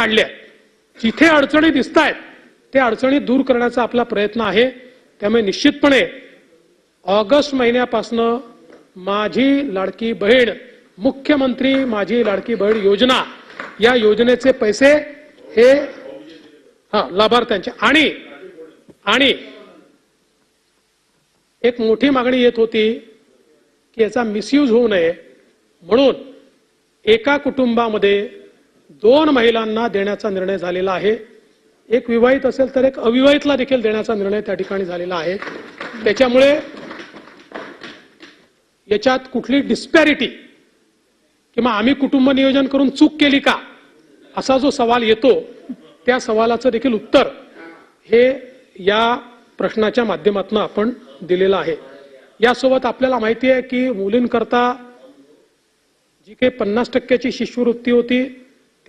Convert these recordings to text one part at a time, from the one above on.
काढल्या जिथे अडचणी दिसत आहेत त्या अडचणी दूर करण्याचा आपला प्रयत्न आहे. त्यामुळे निश्चितपणे ऑगस्ट महिन्यापासनं माझी लाडकी बहीण मुख्यमंत्री माझी लाडकी बहीण योजना या योजनेचे पैसे हे हा लाभार्थ्यांचे. आणि आणि एक मोठी मागणी येत होती की याचा मिसयूज होऊ नये. म्हणून एका कुटुंबामध्ये दोन महिलांना देण्याचा निर्णय झालेला आहे. एक विवाहित असेल तर एक अविवाहितला देखील देण्याचा निर्णय त्या ठिकाणी झालेला आहे. त्याच्यामुळे याच्यात कुठली डिस्पॅरिटी किंवा आम्ही कुटुंब नियोजन करून चूक केली का असा जो सवाल येतो त्या सवालाचं देखील उत्तर हे या प्रश्नाच्या माध्यमातून आपण दिलेलं आहे. यासोबत आपल्याला माहिती आहे की मुलींकरता जी काही पन्नास टक्क्याची शिष्यवृत्ती होती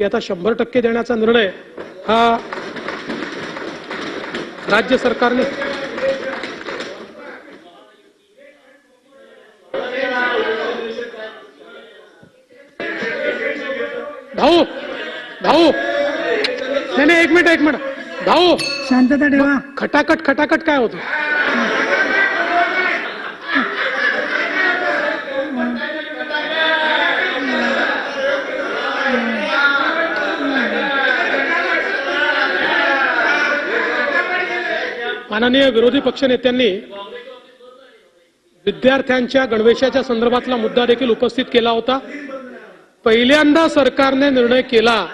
ती आता शंभर टक्के देण्याचा निर्णय हा राज्य सरकारने भाऊ भाऊ. नाही नाही एक मिनिट एक मिनिट. भाऊ. शांतता ठेवा. खटाखट खटाखट काय होतं? माननीय विरोधी पक्षनेत्यांनी विद्यार्थ्यांच्या गणवेशाच्या संदर्भातला मुद्दा देखील उपस्थित केला होता. पहिल्यांदा सरकारने निर्णय केला.